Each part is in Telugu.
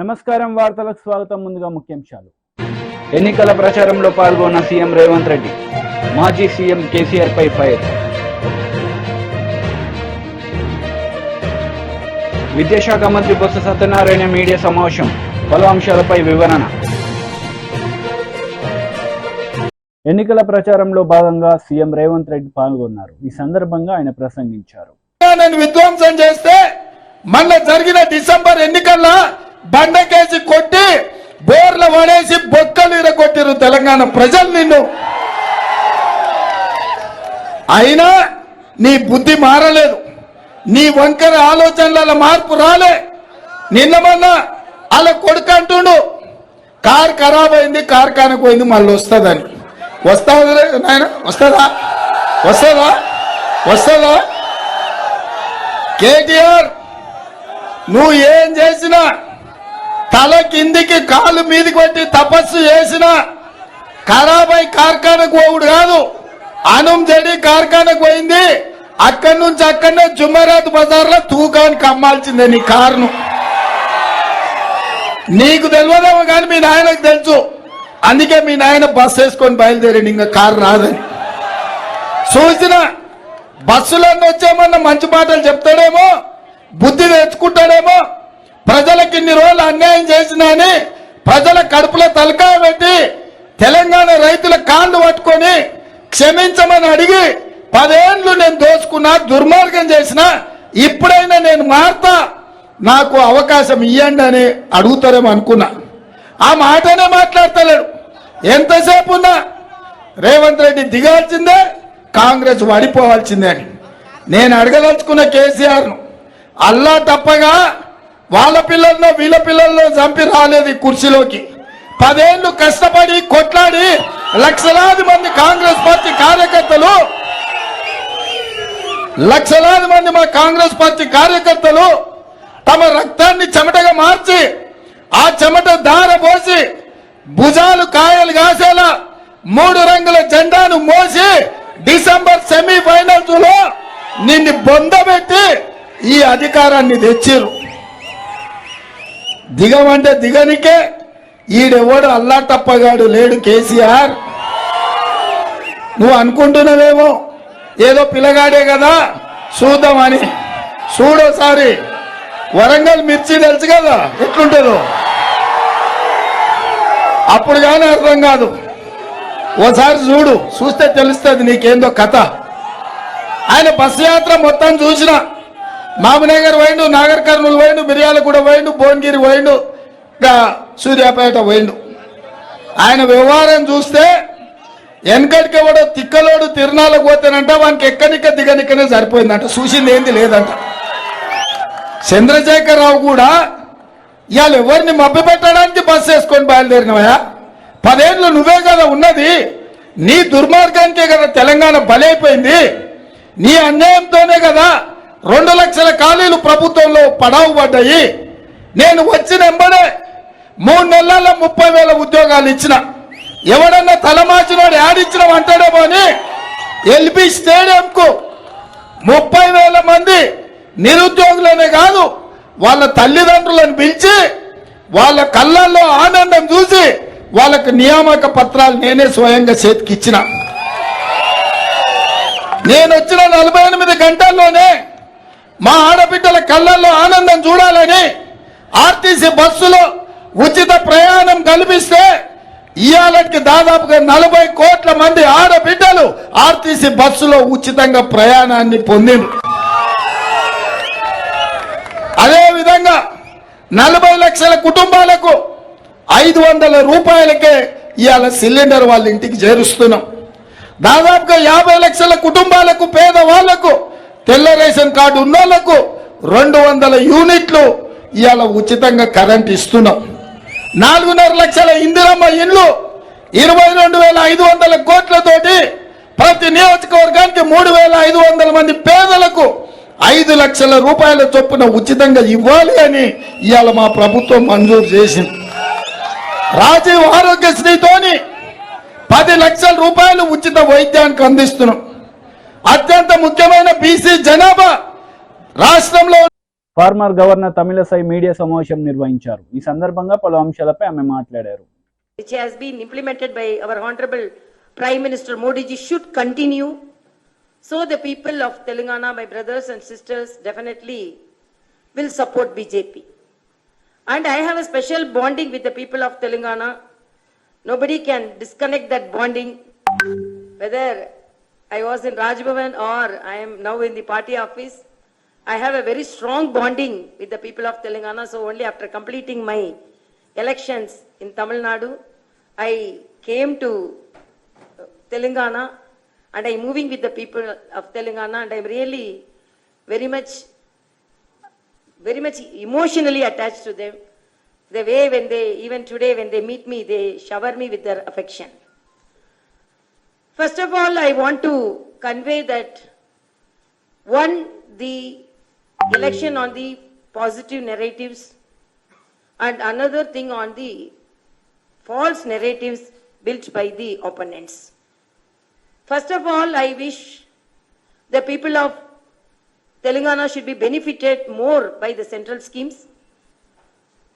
నమస్కారం వార్తలకు స్వాగతం. ముందుగా ముఖ్యాంశాలు. ఎన్నికల ప్రచారంలో పాల్గొన్న సీఎం రేవంత్ రెడ్డి మాజీ సీఎం కేసీఆర్ పై ఫైర్. విద్యాశాఖ మంత్రి బొత్స సత్యనారాయణ మీడియా సమావేశం. పలు అంశాలపై వివరణ. ఎన్నికల ప్రచారంలో భాగంగా సీఎం రేవంత్ రెడ్డి పాల్గొన్నారు. ఈ సందర్భంగా ఆయన ప్రసంగించారు. విధ్వంసం చేస్తే మళ్ళీ జరిగిన డిసెంబర్ ఎన్నికల్లో బండకేసి కొట్టి బోర్ల పడేసి బొక్కలు ఇరగొట్టిరు తెలంగాణ ప్రజలు నిన్ను. అయినా నీ బుద్ధి మారలేదు. నీ వంకర ఆలోచనల మార్పు రాలే. నిన్న మొన్న అలా కొడుకు అంటుండు కార్ ఖరాబ్ అయింది కార్ఖానకు పోయింది మళ్ళీ వస్తుందని. వస్తా నాయన వస్తుందా? వస్తుందా? వస్తుందా? కేటీఆర్ నువ్వు ఏం చేసినా తల కిందికి కాలు మీదికి పెట్టి తపస్సు చేసినా ఖరాబై కార్ఖానకు పోవుడు కాదు. అనం చెడి కార్ఖానకు పోయింది. అక్కడి నుంచి అక్కడనే జుమ్మరాత్ బజార్లో తూకానికి అమ్మాల్సిందే నీ కారును. నీకు తెలియదేమో కానీ మీ నాయనకు తెలుసు. అందుకే మీ నాయన బస్సు వేసుకొని బయలుదేరండి ఇంకా కారు రాదని. చూసిన బస్సులన్నీ వచ్చేమన్నా మంచి మాటలు చెప్తాడేమో బుద్ధి తెచ్చుకుంటాడేమో ప్రజలకు ఇన్ని రోజులు అన్యాయం చేసినాని ప్రజల కడుపులో తలకాయ పెట్టి తెలంగాణ రైతుల కాళ్ళు పట్టుకొని క్షమించమని అడిగి పదేండ్లు నేను దోచుకున్నా దుర్మార్గం చేసిన ఇప్పుడైనా నేను మారుతా నాకు అవకాశం ఇవ్వండి అని అడుగుతారేమో అనుకున్నా. ఆ మాటనే మాట్లాడతలేడు. ఎంతసేపు ఉన్నా రేవంత్ రెడ్డి దిగాల్సిందే కాంగ్రెస్ వడిపోవాల్సిందే అని. నేను అడగదలుచుకున్న కేసీఆర్ను అల్లా తప్పగా వాళ్ళ పిల్లల్లో వీళ్ళ పిల్లల్లో చంపి రాలేదు కుర్చీలోకి. పదేళ్ళు కష్టపడి కొట్లాడి లక్షలాది మంది కాంగ్రెస్ పార్టీ కార్యకర్తలు లక్షలాది మంది మా కాంగ్రెస్ పార్టీ కార్యకర్తలు తమ రక్తాన్ని చెమటగా మార్చి ఆ చెమట దార పోసి భుజాలు కాయలు కాసేలా మూడు రంగుల జెండాను మోసి డిసెంబర్ సెమీఫైనల్స్లో నిన్ను బొందబెట్టి ఈ అధికారాన్ని తెచ్చిరు దిగమంటే దిగనికే ఈడెవడు అల్లాటప్పగాడు లేడు కేసీఆర్? నువ్వు అనుకుంటున్నావేమో? ఏదో పిల్లగాడే కదా? చూద్దామని. చూడోసారి వరంగల్ మిర్చి తెలుసు కదా? ఎట్లుంటుందో? అప్పుడు కానీ అర్థం కాదు. ఓసారి చూడు. చూస్తే తెలుస్తుంది నీకేందో కథ. ఆయన బస్సు యాత్ర మొత్తం చూసిన. మామనగర్ పోయిండు నాగర్ కర్నూలు పోయిండు మిర్యాలగూడ పోయిండు భువనగిరి పోయిండు ఇంకా సూర్యాపేట పోయిండు. ఆయన వ్యవహారం చూస్తే వెనకటికి కూడా తిక్కలోడు తిరునాళ్ళకు పోతేనంట వానికి ఎక్కడిక్క దిగనిక్కనే సరిపోయిందంట. చూసింది ఏంది లేదంట. చంద్రశేఖరరావు కూడా ఇవాళ ఎవరిని మభ్య పెట్టడానికి బస్సు వేసుకొని బయలుదేరినవయా పదేళ్ళు నువ్వే కదా ఉన్నది నీ దుర్మార్గానికే కదా తెలంగాణ బలైపోయింది నీ అన్యాయంతోనే కదా రెండు లక్షల ఖాళీలు ప్రభుత్వంలో పడావు పడ్డాయి. నేను వచ్చిన ఎంబడే మూడు నెలల్లో ముప్పై వేల ఉద్యోగాలు ఇచ్చిన. ఎవడన్నా తలమాచినోడు యాడిచ్చిన అంటాడేమో అని ఎల్బీ స్టేడియంకు ముప్పై వేల మంది నిరుద్యోగులనే కాదు వాళ్ళ తల్లిదండ్రులను పిలిచి వాళ్ళ కళ్ళల్లో ఆనందం చూసి వాళ్ళకు నియామక పత్రాలు నేనే స్వయంగా చేతికిచ్చిన. నేను వచ్చిన నలభై ఎనిమిది గంటల్లోనే మా ఆడబిడ్డల కళ్ళల్లో ఆనందం చూడాలని ఆర్టీసీ బస్సులో ఉచిత ప్రయాణం కల్పిస్తే ఇవాళకి దాదాపుగా నలభై కోట్ల మంది ఆడబిడ్డలు ఆర్టీసీ బస్సులో ఉచితంగా ప్రయాణాన్ని పొందిండ్రు. అదే విధంగా నలభై లక్షల కుటుంబాలకు ఐదు వందల రూపాయలకే ఇవాళ సిలిండర్ వాళ్ళ ఇంటికి చేరుస్తున్నాం. దాదాపుగా యాభై లక్షల కుటుంబాలకు పేదవాళ్ళకు తెల్ల రేషన్ కార్డు ఉన్నోళ్ళకు రెండు వందల యూనిట్లు ఇవాళ ఉచితంగా కరెంట్ ఇస్తున్నాం. నాలుగున్నర లక్షల ఇందిరమ్మ ఇండ్లు ఇరవై రెండు వేల ఐదు వందల కోట్లతోటి ప్రతి నియోజకవర్గానికి మూడు వేల ఐదు వందల మంది పేదలకు ఐదు లక్షల రూపాయల చొప్పున ఉచితంగా ఇవ్వాలి అని ఇవాళ మా ప్రభుత్వం మంజూరు చేసింది. రాజీవ్ ఆరోగ్యశ్రీతోని పది లక్షల రూపాయలు ఉచిత వైద్యానికి అందిస్తున్నాం. అత్యంత ముఖ్యమైన బీసీ జనాభా రాష్ట్రంలో ఫార్మర్ గవర్నర్ తమిళసై మీడియా సమావేశం నిర్వహించారు ఈ సందర్భంగా పలు అంశాలపై ఆమె మాట్లాడారు which has been implemented by our Honorable Prime Minister Modi ji should continue. So the people of Telangana, my brothers and sisters, definitely will support BJP. And I have a special bonding with the people of Telangana. Nobody can disconnect that bonding. Whether I was in Rajbhavan or I am now in the party office, I have a very strong bonding with the people of Telangana. So only after completing my elections in Tamil Nadu, I came to uh, Telangana and I'm moving with the people of Telangana and I'm really very much, very much emotionally attached to them. The way when they, even today when they meet me, they shower me with their affection. First of all, I want to convey that one, the election on the positive narratives and another thing on the false narratives built by the opponents. First of all, I wish the people of Telangana should be benefited more by the central schemes.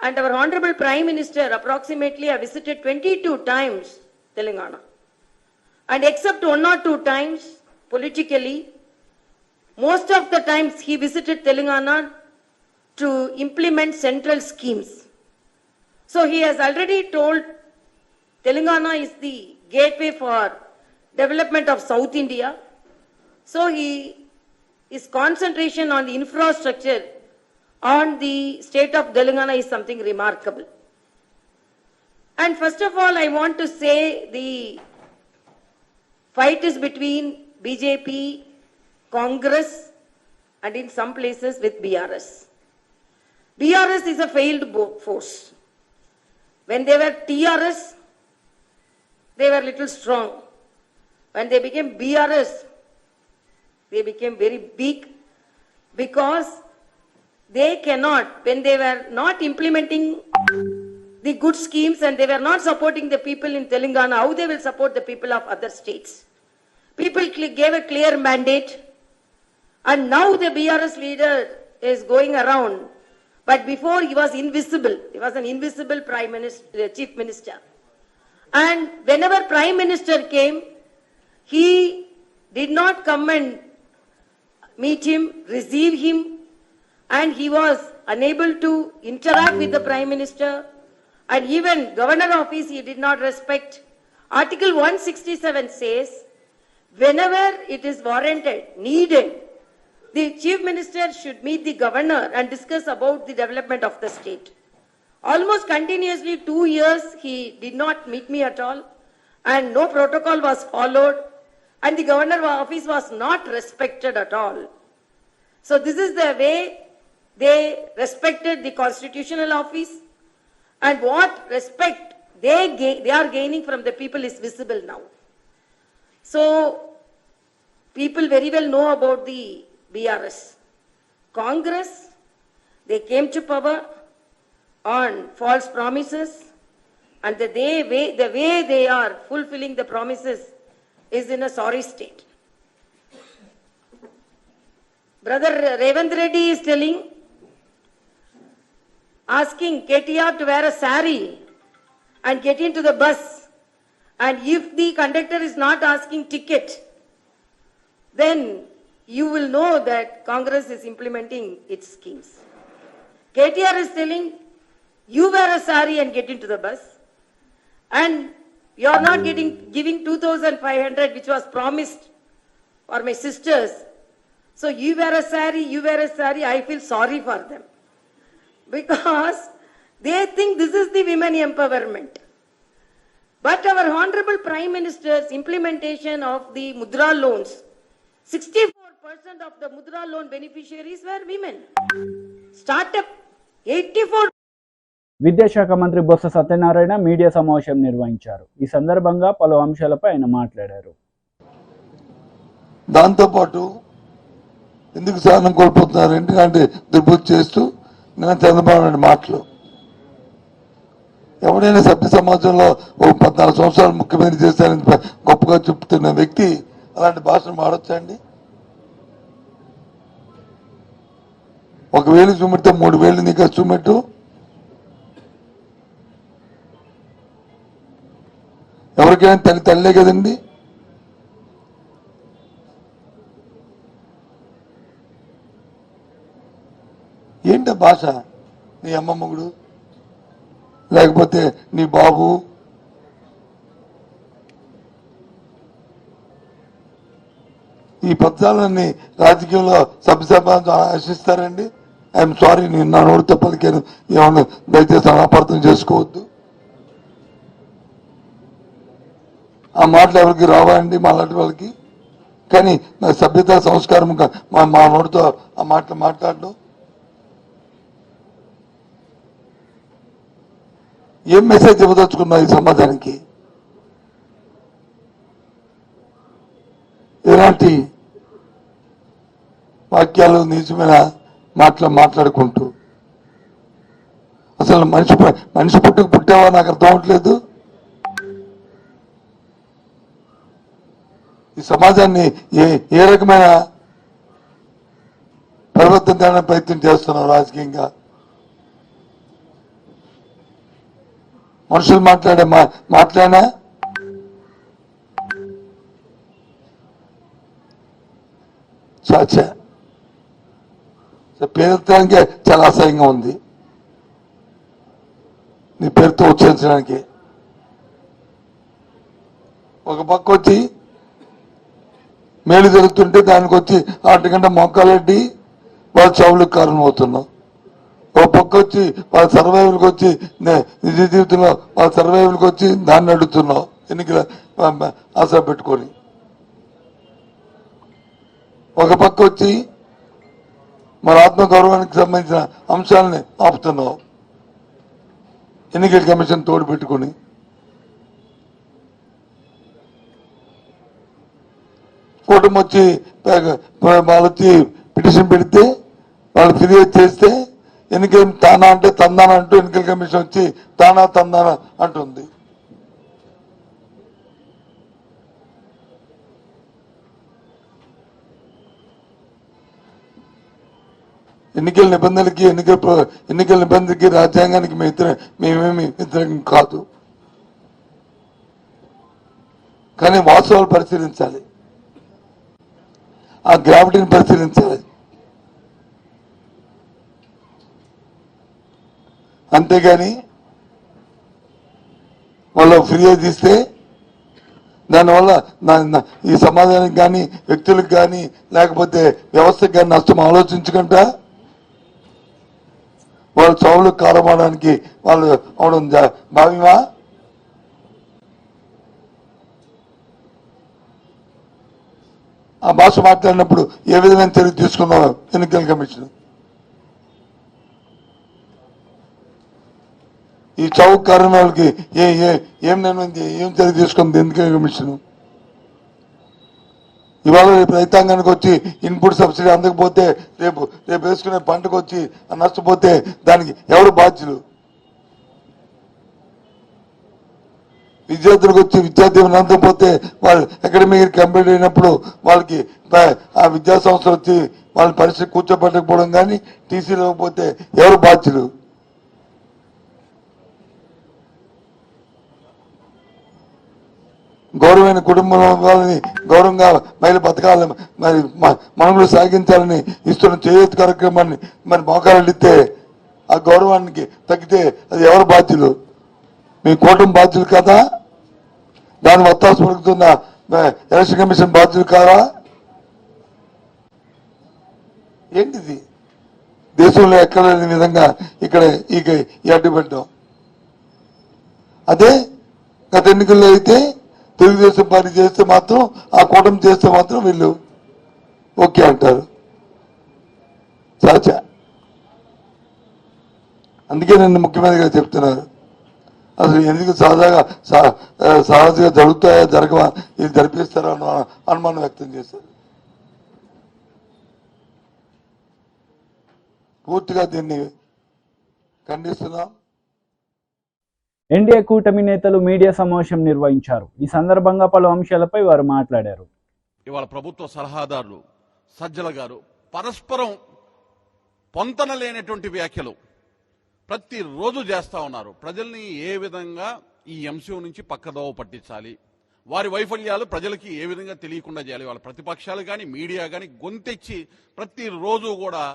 And our Honorable Prime Minister approximately visited 22 times Telangana. And except one or two times politically, most of the times he visited Telangana to implement central schemes. So he has already told Telangana is the gateway for development of South India. So he, his concentration on the infrastructure on the state of Telangana is something remarkable. And first of all, I want to say the fight is between BJP, Congress, and in some places with BRS. BRS is a failed force. When they were TRS, they were little strong. When they became BRS, they became very big because they cannot, when they were not implementing the good schemes and they were not supporting the people in Telangana, how they will support the people of other states? People gave a clear mandate and now the BRS leader is going around. But before he was invisible. He was an invisible prime minister, uh, chief minister. And whenever prime minister came, he did not come and meet him, receive him, and he was unable to interact with the prime minister. And even governor office he did not respect. Article 167 says, whenever it is warranted, needed, the chief minister should meet the governor and discuss about the development of the state. Almost continuously two years he did not meet me at all and no protocol was followed and the governor office was not respected at all. So this is the way they respected the constitutional office and what respect they, ga- they are gaining from the people is visible now. So people very well know about the BRS. Congress, they came to power on false promises and the, they, way, the way they are fulfilling the promises is in a sorry state. Brother Revant Reddy is telling, asking KTR to wear a sari and get into the bus. And if the conductor is not asking ticket, then you will know that Congress is implementing its schemes. KTR is telling, you wear a sari and get into the bus. And you are not getting, giving 2,500 which was promised for my sisters. So you wear a sari, you wear a sari, I feel sorry for them. Because they think this is the women empowerment. But our Honorable Prime Minister's implementation of the Mudra loans, 64% of the Mudra loan beneficiaries were women. Startup, 84 విద్యాశాఖ మంత్రి బొత్స సత్యనారాయణ మీడియా సమావేశం నిర్వహించారు ఈ సందర్భంగా పలు అంశాలపై ఆయన మాట్లాడారు దాంతోపాటు ఎందుకు సహనం కోల్పోతున్నారు ఎందుకంటే దుర్బుద్ధి చేస్తూ నేను చంద్రబాబు నాయుడు మాటలు. ఎవడైనా సభ్య సమాజంలో ఓ పద్నాలుగు సంవత్సరాలు ముఖ్యమంత్రి చేశారని గొప్పగా చెప్తున్న వ్యక్తి అలాంటి భాషను వాడొచ్చండి? ఒక వేలు చూపెడితే మూడు వేలు నీకు చూపెట్టు. ఎవరికైనా తల్లి తల్లే కదండి? ఏంటి భాష? నీ అమ్మ మొగుడు? లేకపోతే నీ బాబు? ఈ పద్యాలన్నీ రాజకీయంలో సభ్యసభ ఆశిస్తారండి. ఐఎమ్ సారీ నేను నా నోటితో పలికాను ఏమన్నా దయచేసి అనాపార్థం చేసుకోవద్దు. ఆ మాటలు ఎవరికి రావాలండి మా లాంటి వాళ్ళకి? కానీ నా సభ్యత సంస్కారం మా మా నోటితో ఆ మాటలు మాట్లాడడం ఏం మెసేజ్ ఇవ్వదలుచుకున్నావు ఈ సమాజానికి? ఎలాంటి వాక్యాలు నిజమైన మాటలు మాట్లాడుకుంటూ? అసలు మనిషి మనిషి పుట్టుకు పుట్టావా నాకు అర్థం అవట్లేదు. ఈ సమాజాన్ని ఏ ఏ రకమైన పరివర్తన ప్రయత్నం చేస్తున్నావు రాజకీయంగా? మనుషులు మాట్లాడే మా మాట్లాడినా? చాచా పేరుతానికే చాలా అసహ్యంగా ఉంది. నీ పేరుతో ఉచ్చరించడానికి. ఒక పక్క వచ్చి మేలు జరుగుతుంటే దానికి వచ్చి ఆటకంటే మొక్కలెడ్డి వాళ్ళ చెవులకు కారణం ఒక ఓ పక్క వచ్చి వాళ్ళ సర్వైవల్కి వచ్చి నే- నిజ జీవితంలో వాళ్ళ సర్వైవల్కి వచ్చి దాన్ని అడుగుతున్నావు. ఎన్నికల ఆశ పెట్టుకొని. ఒక పక్క వచ్చి మన ఆత్మ గౌరవానికి సంబంధించిన అంశాలని ఆపుతున్నావు. ఎన్నికల కమిషన్ తోడు పెట్టుకొని. కూటమి వచ్చి ప- వాళ్ళు పిటిషన్ పెడితే వాళ్ళు ఫిర్యాదు చేస్తే ఎన్నికలు తానా అంటే తందాన అంటూ ఎన్నికల కమిషన్ వచ్చి తానా తందాన అంటుంది. ఎన్నికల నిబంధనలకి ఎన్నికల ఎన్నికల నిబంధనలకి రాజ్యాంగానికి మేము మేమేమి వ్యతిరేకం కాదు. కానీ వాస్తవాలు పరిశీలించాలి. ఆ గ్రావిటీని పరిశీలించాలి. అంతేగాని వాళ్ళు ఫిర్యాదు ఇస్తే దానివల్ల ఈ సమాజానికి కానీ వ్యక్తులకు కానీ లేకపోతే వ్యవస్థకు కానీ నష్టం ఆలోచించకుండా వాళ్ళ చౌలు కారమవడానికి వాళ్ళు అవడం జా- భావ్యమా? ఆ భాష మాట్లాడినప్పుడు ఏ విధమైన చర్య తీసుకున్నావు ఎన్నికల కమిషన్ ఈ చౌక్ కారణాలకి ఏ ఏ ఏం నిర్ణయం ఏం చర్య తీసుకుంది? ఎందుకే కమిషన్? ఇవాళ రేపు రైతాంగానికి వచ్చి ఇన్పుట్ సబ్సిడీ అందకపోతే రేపు రేపు వేసుకునే పంటకు వచ్చి నష్టపోతే దానికి ఎవరు బాధ్యులు? విద్యార్థులకు వచ్చి విద్యార్థి అందకపోతే వాళ్ళు అకాడమిక్ కంప్లీట్ అయినప్పుడు వాళ్ళకి ఆ విద్యా సంస్థలు వచ్చి వాళ్ళ పరిస్థితి కూర్చోబెట్టకపోవడం కానీ టీసీ లేకపోతే ఎవరు బాధ్యులు? గౌరవమైన కుటుంబం గౌరవంగా మహిళ బతకాలని మరి మనుగులు సాగించాలని ఇస్తున్న చేయూతి కార్యక్రమాన్ని మరి మోకాలు ఆ గౌరవానికి తగ్గితే అది ఎవరు బాధ్యులు? మీ కూటమి బాధ్యులు కదా? దాని వత్తాసు పలుకుతున్న ఎలక్షన్ కమిషన్ బాధ్యులు కాదా ఏంటిది? దేశంలో ఎక్కడ లేని విధంగా ఇక్కడ ఈ ఈ అడ్డుపెట్టాం అదే గత ఎన్నికల్లో అయితే తెలుగుదేశం పార్టీ చేస్తే మాత్రం ఆ కూటమి చేస్తే మాత్రం వీళ్ళు ఓకే అంటారు. చాచా. అందుకే నన్ను ముఖ్యమంత్రిగా చెప్తున్నారు అసలు ఎందుకు సహజంగా సహ- సహజంగా జరుగుతాయా జరగవా ఇది జరిపిస్తారా అన్న అనుమానం వ్యక్తం చేశారు. పూర్తిగా దీన్ని ఖండిస్తున్నాం. ఎన్డీఏ కూటమి నేతలు మీడియా సమావేశం నిర్వహించారు. ఈ సందర్భంగా పలు అంశాలపై వారు మాట్లాడారు. ఇవాళ ప్రభుత్వ సలహాదారులు సజ్జల గారు పరస్పరం పొంతన లేనటువంటి వ్యాఖ్యలు ప్రతిరోజు చేస్తా ఉన్నారు. ప్రజల్ని ఏ విధంగా ఈ ఎంసీఓ నుంచి పక్కదోవ పట్టించాలి? వారి వైఫల్యాలు ప్రజలకి ఏ విధంగా తెలియకుండా చేయాలి? వాళ్ళ ప్రతిపక్షాలు కానీ మీడియా కానీ గొంతెచ్చి ప్రతిరోజు కూడా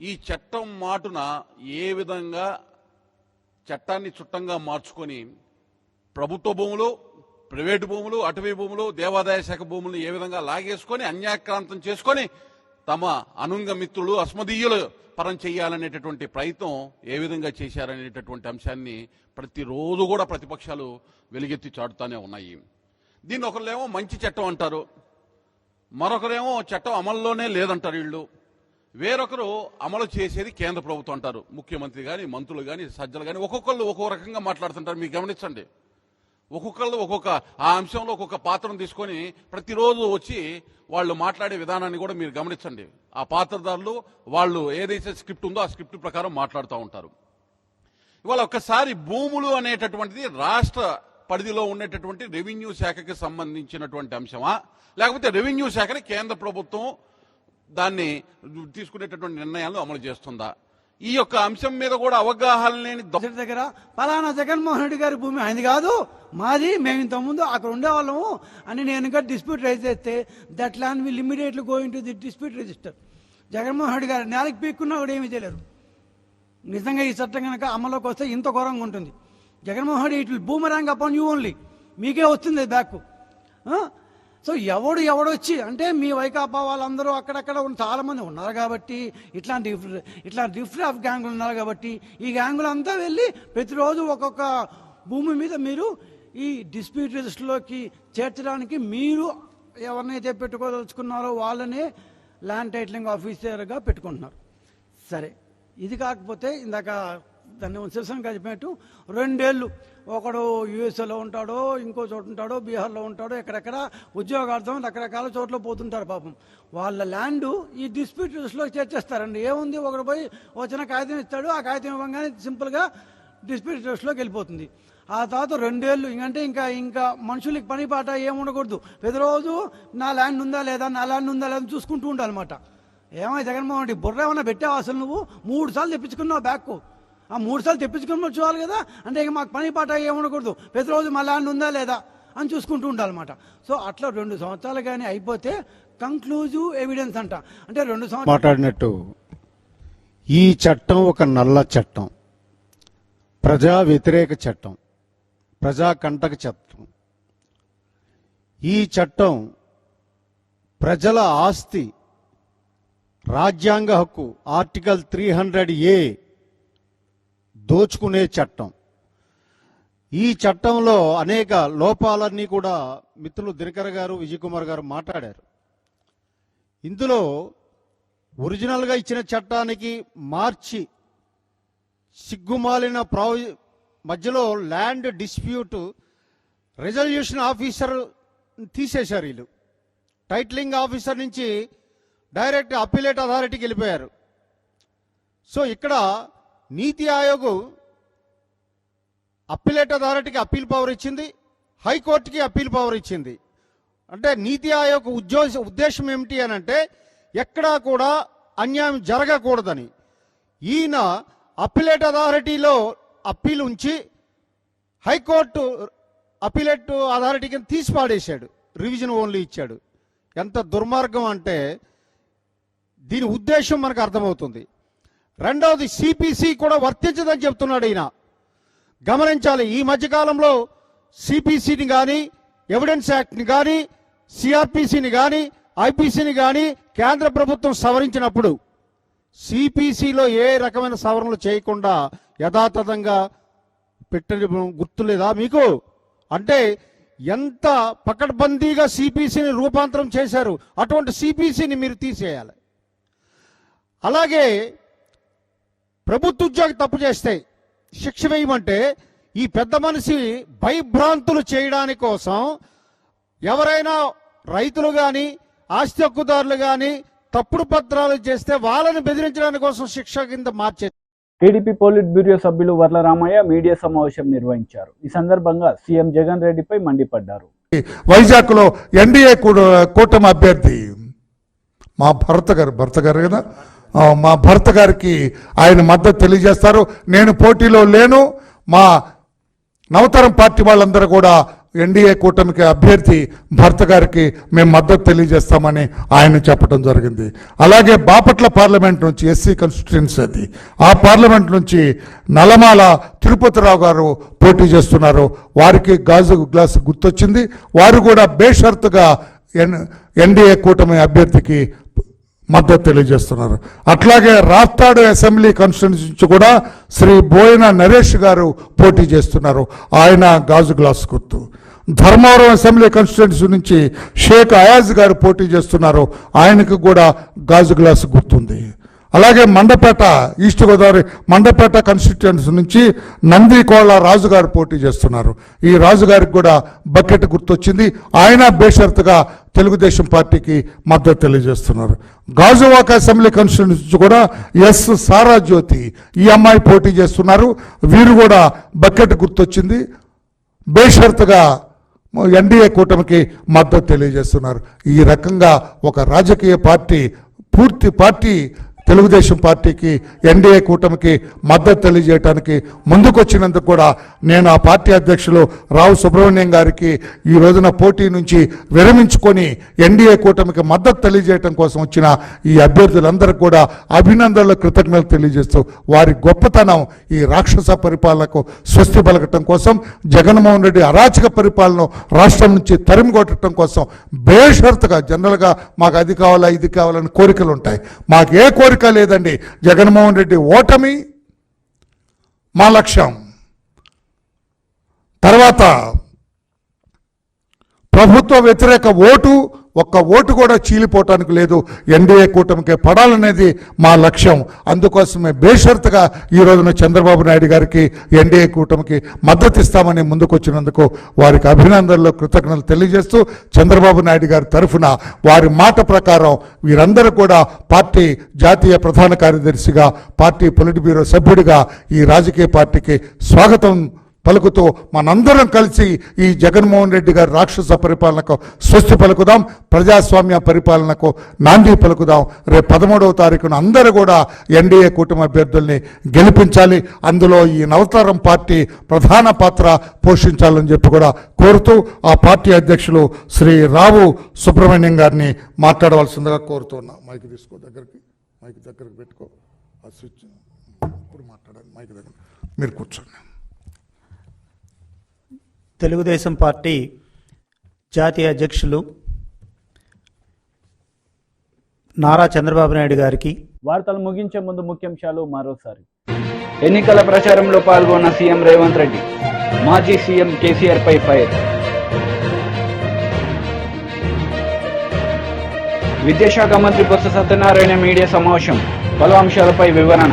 ఈ చట్టం మాటున ఏ విధంగా చట్టాన్ని చుట్టంగా మార్చుకొని ప్రభుత్వ భూములు ప్రైవేటు భూములు అటవీ భూములు దేవాదాయ శాఖ భూములను ఏ విధంగా లాగేసుకొని అన్యాక్రాంతం చేసుకొని తమ అనుంగ మిత్రులు అస్మదీయులు పరం చేయాలనేటటువంటి ప్రయత్నం ఏ విధంగా చేశారనేటటువంటి అంశాన్ని ప్రతిరోజు కూడా ప్రతిపక్షాలు వెలుగెత్తి చాటుతానే ఉన్నాయి. దీన్ని ఒకరులేమో మంచి చట్టం అంటారు మరొకరేమో చట్టం అమల్లోనే లేదంటారు వీళ్ళు. వేరొకరు అమలు చేసేది కేంద్ర ప్రభుత్వం అంటారు. ముఖ్యమంత్రి కానీ మంత్రులు కానీ సజ్జలు కానీ ఒక్కొక్కళ్ళు ఒక్కొక్క రకంగా మాట్లాడుతుంటారు. మీరు గమనించండి. ఒక్కొక్కళ్ళు ఒక్కొక్క ఆ అంశంలో ఒక్కొక్క పాత్రను తీసుకొని ప్రతిరోజు వచ్చి వాళ్ళు మాట్లాడే విధానాన్ని కూడా మీరు గమనించండి. ఆ పాత్రదారులు వాళ్ళు ఏదైతే స్క్రిప్ట్ ఉందో ఆ స్క్రిప్ట్ ప్రకారం మాట్లాడుతూ ఉంటారు. ఇవాళ ఒక్కసారి భూములు అనేటటువంటిది రాష్ట్ర పరిధిలో ఉండేటటువంటి రెవెన్యూ శాఖకి సంబంధించినటువంటి అంశమా? లేకపోతే రెవెన్యూ శాఖని కేంద్ర ప్రభుత్వం దాన్ని తీసుకునేటటువంటి నిర్ణయాలు అమలు చేస్తుందా? ఈ యొక్క అంశం మీద కూడా అవగాహన లేని దొ- దగ్గర పలానా జగన్మోహన్ రెడ్డి గారి భూమి ఆయనది కాదు మాది మేము ఇంతకుముందు అక్కడ ఉండేవాళ్ళము. అని నేను ఇంకా డిస్ప్యూట్ రైజ్ చేస్తే that land will immediately going to the dispute register Jaganmohan Reddy garu నేలకి పీక్కున్నా కూడా ఏమీ చేయలేరు. నిజంగా ఈ చట్టం కనుక అమల్లోకి వస్తే ఇంత ఘోరంగా ఉంటుంది. Jaganmohan Reddy it will boomerang upon you only మీకే వస్తుంది బ్యాక్. సో ఎవడు ఎవడొచ్చి అంటే మీ వైకాపా వాళ్ళందరూ అక్కడక్కడ ఉన్న ఉన్నారు కాబట్టి ఇట్లాంటి ఇట్లాంటి డిఫరెంట్ ఆఫ్ గ్యాంగులు ఉన్నారు కాబట్టి ఈ గ్యాంగులు అంతా వెళ్ళి ప్రతిరోజు ఒక్కొక్క భూమి మీద మీరు ఈ డిస్ప్యూట్ రిజిస్టర్లోకి చేర్చడానికి మీరు ఎవరినైతే పెట్టుకోదలుచుకున్నారో వాళ్ళనే ల్యాండ్ టైటిలింగ్ ఆఫీసర్గా పెట్టుకుంటున్నారు. సరే ఇది కాకపోతే ఇందాక దాన్ని శివశంకర్ చెప్పినట్టు రెండేళ్ళు. ఒకడు యుఎస్ఏలో ఉంటాడో ఇంకో చోట ఉంటాడో బీహార్లో ఉంటాడో ఎక్కడెక్కడ ఉద్యోగార్థం రకరకాల చోట్ల పోతుంటారు పాపం. వాళ్ళ ల్యాండ్ ఈ డిస్ప్యూట్స్లో చేర్చేస్తారండి. ఏముంది? ఒకడు పోయి వచ్చిన కాగితం ఇస్తాడు ఆ కాగితం ఇవ్వగానే సింపుల్గా డిస్ప్యూట్స్లోకి వెళ్ళిపోతుంది. ఆ తర్వాత రెండేళ్ళు ఇంకంటే ఇంకా ఇంకా మనుషులకి పని పాట ఏముండకూడదు ప్రతిరోజు నా ల్యాండ్ ఉందా లేదా నా ల్యాండ్ ఉందా లేదా చూసుకుంటూ ఉండాలన్నమాట. ఏమై జగన్మోహన్ రెడ్డి బుర్ర ఏమైనా పెట్టావు అసలు నువ్వు? మూడు సార్లు తెప్పించుకున్నావు బ్యాక్ ఆ మూడు సార్లు తెప్పించుకుని చూడాలి కదా. అంటే ఇక మాకు పని పాట ఏమనకూడదు ప్రతిరోజు మళ్ళా ఉందా లేదా అని చూసుకుంటూ ఉండాలన్నమాట. సో అట్లా రెండు సంవత్సరాలు కానీ అయిపోతే కంక్లూజివ్ ఎవిడెన్స్ అంట. అంటే రెండు సంవత్సరాలు మాట్లాడినట్టు ఈ చట్టం ఒక నల్ల చట్టం. ప్రజా వ్యతిరేక చట్టం. ప్రజా కంటక చట్టం. ఈ చట్టం ప్రజల ఆస్తి రాజ్యాంగ హక్కు ఆర్టికల్ త్రీ హండ్రెడ్ ఏ దోచుకునే చట్టం. ఈ చట్టంలో అనేక లోపాలన్నీ కూడా మిత్రులు దినకర్ గారు విజయ్ కుమార్ గారు మాట్లాడారు. ఇందులో ఒరిజినల్గా ఇచ్చిన చట్టానికి మార్చి సిగ్గుమాలిన ప్రావి మధ్యలో ల్యాండ్ డిస్ప్యూట్ రిజల్యూషన్ ఆఫీసర్ తీసేశారు వీళ్ళు. టైటిలింగ్ ఆఫీసర్ నుంచి డైరెక్ట్ అప్పీలేట్ అథారిటీకి వెళ్ళిపోయారు. సో ఇక్కడ నీతి ఆయోగ్ అప్పీలేట్ అథారిటీకి అప్పీల్ పవర్ ఇచ్చింది హైకోర్టుకి అప్పీల్ పవర్ ఇచ్చింది. అంటే నీతి ఆయోగ్ ఉద్యోగ ఉద్దేశం ఏమిటి అని అంటే ఎక్కడా కూడా అన్యాయం జరగకూడదని. ఈయన అప్పీలేట్ అథారిటీలో అప్పీల్ ఉంచి హైకోర్టు అప్పీలేట్ అథారిటీకి తీసి పాడేశాడు రివిజన్ ఓన్లీ ఇచ్చాడు. ఎంత దుర్మార్గం అంటే దీని ఉద్దేశం మనకు అర్థమవుతుంది. రెండవది సిపిసి కూడా వర్తించదని చెప్తున్నాడు ఈయన. గమనించాలి ఈ మధ్యకాలంలో సిపిసిని కానీ ఎవిడెన్స్ యాక్ట్ని కానీ సిఆర్పిసిని కానీ ఐపీసీని కానీ కేంద్ర ప్రభుత్వం సవరించినప్పుడు సిపిసిలో ఏ రకమైన సవరణలు చేయకుండా యథాతథంగా పెట్టని గుర్తులేదా మీకు? అంటే ఎంత పకడ్బందీగా సిపిసిని రూపాంతరం చేశారు అటువంటి సిపిసిని మీరు తీసేయాలి. అలాగే ప్రభుత్వ ఉద్యోగి తప్పు చేస్తే శిక్ష వేయమంటే ఈ పెద్ద మనిషి భయభ్రాంతులు చేయడానికి కోసం ఎవరైనా రైతులు కానీ ఆస్తి హక్కుదారులు కానీ తప్పుడు పత్రాలు చేస్తే వాళ్ళని బెదిరించడానికి కోసం శిక్ష కింద మార్చే టీడీపీ పోలిట్ బ్యూరో సభ్యులు వర్ల రామయ్య మీడియా సమావేశం నిర్వహించారు. ఈ సందర్భంగా సీఎం జగన్ రెడ్డిపై మండిపడ్డారు. వైజాగ్లో ఎన్డీఏ కూటమి అభ్యర్థి మా భర్త గారు భర్త గారు కదా? మా భర్త గారికి ఆయన మద్దతు తెలియజేస్తారు. నేను పోటీలో లేను. మా నవతరం పార్టీ వాళ్ళందరూ కూడా ఎన్డీఏ కూటమికి అభ్యర్థి భర్త గారికి మేము మద్దతు తెలియజేస్తామని ఆయన చెప్పడం జరిగింది. అలాగే బాపట్ల పార్లమెంట్ నుంచి ఎస్సీ కాన్స్టిట్యున్సీ అది. ఆ పార్లమెంట్ నుంచి నలమాల తిరుపతిరావు గారు పోటీ చేస్తున్నారు. వారికి గాజు గ్లాస్ గుర్తొచ్చింది. వారు కూడా బేషరతుగా ఎన్ ఎన్డీఏ కూటమి అభ్యర్థికి మద్దతు తెలియజేస్తున్నారు. అట్లాగే రాప్తాడు అసెంబ్లీ కాన్స్టిట్యున్సీ నుంచి కూడా శ్రీ బోయిన నరేష్ గారు పోటీ చేస్తున్నారు. ఆయన గాజు గ్లాస్ గుర్తు. ధర్మవరం అసెంబ్లీ కాన్స్టిట్యున్సీ నుంచి షేక్ అయాజ్ గారు పోటీ చేస్తున్నారు. ఆయనకు కూడా గాజు గ్లాస్ గుర్తుంది. అలాగే మండపేట ఈస్ట్ గోదావరి మండపేట కాన్స్టిట్యుయెన్సీ నుంచి నందికోళ్ళ రాజుగారు పోటీ చేస్తున్నారు. ఈ రాజుగారికి కూడా బకెట్ గుర్తొచ్చింది. ఆయన బేషరతుగా తెలుగుదేశం పార్టీకి మద్దతు తెలియజేస్తున్నారు. గాజువాక అసెంబ్లీ కాన్స్టిట్యున్సీ కూడా ఎస్ సారాజ్యోతి ఈ అమ్మాయి పోటీ చేస్తున్నారు. వీరు కూడా బకెట్ గుర్తొచ్చింది. బేషరతుగా ఎన్డీఏ కూటమికి మద్దతు తెలియజేస్తున్నారు. ఈ రకంగా ఒక రాజకీయ పార్టీ పూర్తి పార్టీ తెలుగుదేశం పార్టీకి ఎన్డీఏ కూటమికి మద్దతు తెలియజేయడానికి ముందుకొచ్చినందుకు కూడా నేను ఆ పార్టీ అధ్యక్షులు రావు సుబ్రహ్మణ్యం గారికి ఈ రోజున పోటీ నుంచి విరమించుకొని ఎన్డీఏ కూటమికి మద్దతు తెలియజేయడం కోసం వచ్చిన ఈ అభ్యర్థులందరికీ కూడా అభినందనలు కృతజ్ఞతలు తెలియజేస్తూ వారి గొప్పతనం ఈ రాక్షస పరిపాలనకు స్వస్తి పలకటం కోసం జగన్మోహన్ రెడ్డి అరాచక పరిపాలన రాష్ట్రం నుంచి తరిమి కొట్టడం కోసం బేషరతుగా జనరల్గా మాకు అది కావాలా ఇది కావాలని కోరికలు ఉంటాయి మాకు ఏ కోరిక లేదండి. జగన్మోహన్ రెడ్డి ఓటమి మా లక్ష్యం. తర్వాత ప్రభుత్వ వ్యతిరేక ఓటు ఒక్క ఓటు కూడా చీలిపోవటానికి లేదు. ఎన్డీఏ కూటమికి పడాలనేది మా లక్ష్యం. అందుకోసమే బేషరతుగా ఈ రోజున చంద్రబాబు నాయుడు గారికి ఎన్డీఏ కూటమికి మద్దతు ఇస్తామని ముందుకొచ్చినందుకు వారికి అభినందనలు కృతజ్ఞతలు తెలియజేస్తూ చంద్రబాబు నాయుడు గారి తరఫున వారి మాట ప్రకారం వీరందరూ కూడా పార్టీ జాతీయ ప్రధాన కార్యదర్శిగా పార్టీ పొలిట్ బ్యూరో సభ్యుడిగా ఈ రాజకీయ పార్టీకి స్వాగతం పలుకుతూ మనందరం కలిసి ఈ జగన్మోహన్ రెడ్డి గారి రాక్షస పరిపాలనకు స్వస్తి పలుకుదాం ప్రజాస్వామ్య పరిపాలనకు నాంది పలుకుదాం. రేపు పదమూడవ తారీఖున అందరూ కూడా ఎన్డీఏ కూటమి అభ్యర్థుల్ని గెలిపించాలి. అందులో ఈ నవతరం పార్టీ ప్రధాన పాత్ర పోషించాలని చెప్పి కూడా కోరుతూ ఆ పార్టీ అధ్యక్షులు శ్రీ రావు సుబ్రహ్మణ్యం గారిని మాట్లాడవలసిందిగా కోరుతున్నా. మైక్ తీసుకో దగ్గరికి. మైక్ దగ్గరికి పెట్టుకో. ఆ స్విచ్. ఇప్పుడు మాట్లాడాలి మైక్ దగ్గర మీరు కూర్చోండి. తెలుగుదేశం పార్టీ జాతీయ అధ్యక్షులు నారా చంద్రబాబు నాయుడు గారికి. వార్తలు ముగించే ముందు ముఖ్యాంశాలు మరోసారి. ఎన్నికల ప్రచారంలో పాల్గొన్న సీఎం రేవంత్ రెడ్డి మాజీ సీఎం కేసీఆర్ పై ఫైర్. విద్యాశాఖ మంత్రి బొత్స సత్యనారాయణ మీడియా సమావేశం పలు అంశాలపై వివరణ.